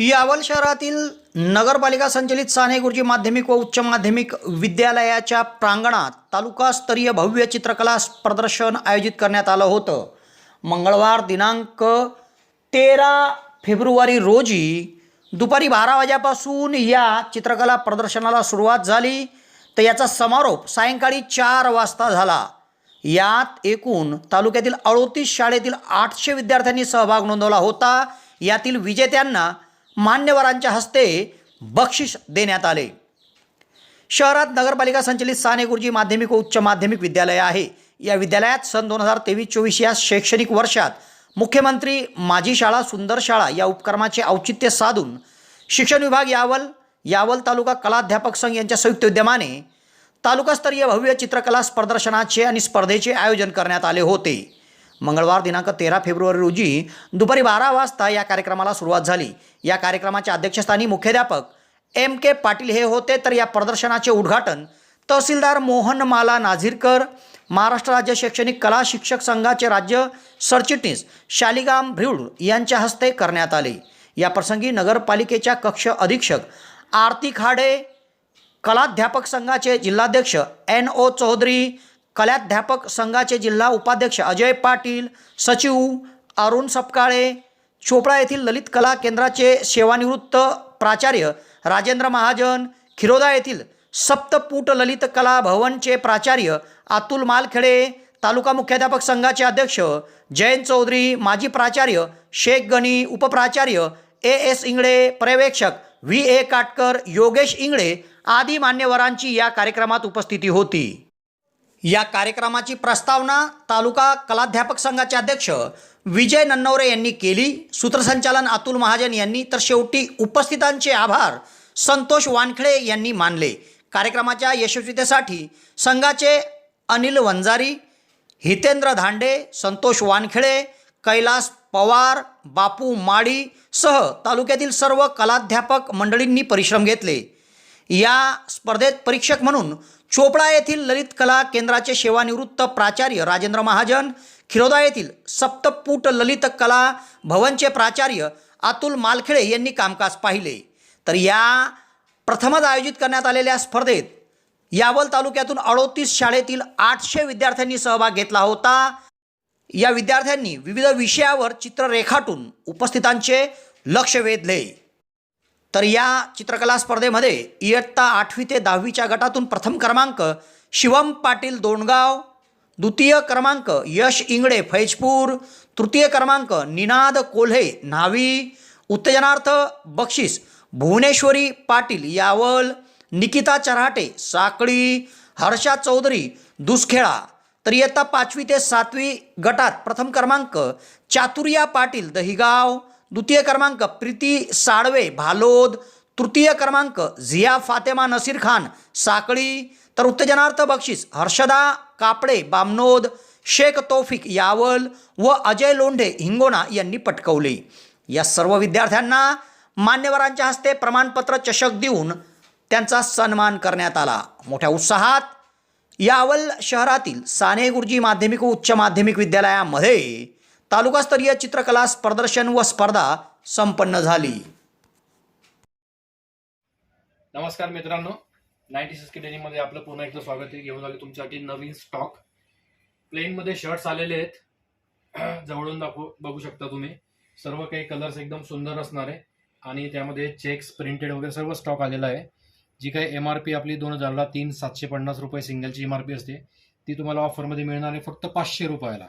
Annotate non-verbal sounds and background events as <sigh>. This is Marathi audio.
यावल शहरातील नगरपालिका संचलित साने गुरुजी माध्यमिक व उच्च माध्यमिक विद्यालयाच्या प्रांगणात तालुकास्तरीय भव्य चित्रकला प्रदर्शन आयोजित करण्यात आलं होतं. मंगळवार दिनांक तेरा फेब्रुवारी रोजी दुपारी बारा वाजेपासून या चित्रकला प्रदर्शनाला सुरुवात झाली तर याचा समारोप सायंकाळी चार वाजता झाला. यात एकूण तालुक्यातील अडोतीस शाळेतील आठशे विद्यार्थ्यांनी सहभाग नोंदवला होता. यातील विजेत्यांना मान्यवरांच्या हस्ते बक्षीस देण्यात आले. शहरात नगरपालिका संचलित साने गुरुजी माध्यमिक व उच्च माध्यमिक विद्यालय आहे. या विद्यालयात सन दोन हजार तेवीस चोवीस या शैक्षणिक वर्षात मुख्यमंत्री माझी शाळा सुंदर शाळा या उपक्रमाचे औचित्य साधून शिक्षण विभाग यावल यावल तालुका कलाध्यापक संघ यांच्या संयुक्त विद्यमाने तालुकास्तरीय भव्य चित्रकला प्रदर्शनाचे आणि स्पर्धेचे आयोजन करण्यात आले होते. मंगळवार दिनांक तेरा फेब्रुवारी रोजी दुपारी बारा वाजता या कार्यक्रमाला सुरुवात झाली. या कार्यक्रमाच्या अध्यक्षस्थानी मुख्याध्यापक एम के पाटील हे होते. तर या प्रदर्शनाचे उद्घाटन तहसीलदार मोहनमाला नाझीरकर महाराष्ट्र राज्य शैक्षणिक कला शिक्षक संघाचे राज्य सरचिटणीस शालिगाम भिवड यांच्या हस्ते करण्यात आले. याप्रसंगी नगरपालिकेच्या कक्ष अधीक्षक आरती खाडे कलाध्यापक संघाचे जिल्हाध्यक्ष एन ओ चौधरी कलाध्यापक संघाचे जिल्हा उपाध्यक्ष अजय पाटील सचिव अरुण सपकाळे चोपडा येथील ललित कला केंद्राचे सेवानिवृत्त प्राचार्य राजेंद्र महाजन खिरोदा येथील सप्तपूट ललित कला भवनचे प्राचार्य अतुल मालखेडे तालुका मुख्याध्यापक संघाचे अध्यक्ष जयंत चौधरी माजी प्राचार्य शेख गणी उपप्राचार्य ए एस इंगळे पर्यवेक्षक व्ही ए काटकर योगेश इंगळे आदी मान्यवरांची या कार्यक्रमात उपस्थिती होती. या कार्यक्रमाची प्रस्तावना तालुका कलाध्यापक संघाचे अध्यक्ष विजय नन्नवरे यांनी केली. सूत्रसंचालन अतुल महाजन यांनी. तर शेवटी उपस्थितांचे आभार संतोष वानखळे यांनी मानले. कार्यक्रमाच्या यशस्वीतेसाठी संघाचे अनिल वंजारी हितेंद्र धांडे संतोष वानखेडे कैलास पवार बापू माडी सह तालुक्यातील सर्व कलाध्यापक मंडळींनी परिश्रम घेतले. या स्पर्धेत परीक्षक म्हणून चोपडा येथील ललित कला केंद्राचे सेवानिवृत्त प्राचार्य राजेंद्र महाजन खिरोदा येथील सप्तपूट ललित कला भवनचे प्राचार्य अतुल मालखेडे यांनी कामकाज पाहिले. तर या प्रथमच आयोजित करण्यात आलेल्या स्पर्धेत यावल तालुक्यातून अडोतीस शाळेतील आठशे विद्यार्थ्यांनी सहभाग घेतला होता. या विद्यार्थ्यांनी विविध विषयावर चित्र रेखाटून उपस्थितांचे लक्ष वेधले. तर या चित्रकला स्पर्धेमध्ये इयत्ता आठवी ते दहावीच्या गटातून प्रथम क्रमांक शिवम पाटील दोणगाव द्वितीय क्रमांक यश इंगळे फैजपूर तृतीय क्रमांक निनाद कोल्हे न्हावी उत्तेजनार्थ बक्षीस भुवनेश्वरी पाटील यावल निकिता चराटे साकळी हर्षा चौधरी दुसखेळा. तर इयत्ता पाचवी ते सातवी गटात प्रथम क्रमांक चातुर्या पाटील दहिगाव द्वितीय क्रमांक प्रीती साळवे भालोद. तृतीय क्रमांक झिया फातेमा नसीर खान साकळी. तर उत्तेजनार्थ बक्षीस हर्षदा कापडे बामनोद शेख तौफिक यावल व अजय लोंढे हिंगोना यांनी पटकवले. या सर्व विद्यार्थ्यांना मान्यवरांच्या हस्ते प्रमाणपत्र चषक देऊन त्यांचा सन्मान करण्यात आला. मोठ्या उत्साहात यावल शहरातील साने गुरुजी माध्यमिक व उच्च माध्यमिक विद्यालयामध्ये तालुकास्तरीय चित्रकला प्रदर्शन व स्पर्धा संपन्न झाली. नमस्कार मित्रांनो. नाईन्टी सिक्स डेनीमध्ये आपलं पुन्हा एकदा स्वागत आहे. घेऊन आले तुमच्यासाठी नवीन स्टॉक प्लेनमध्ये शर्ट्स आलेले आहेत. <clears throat> जवळून दाखव बघू शकता तुम्ही. सर्व काही कलर्स एकदम सुंदर असणार आहे. आणि त्यामध्ये चेक्स प्रिंटेड वगैरे सर्व स्टॉक आलेला आहे. जी काही एम आर पी आपली दोन हजारला तीन सातशे पन्नास रुपये सिंगलची एम आर पी असते. ती तुम्हाला ऑफरमध्ये मिळणार आहे फक्त पाचशे रुपयाला.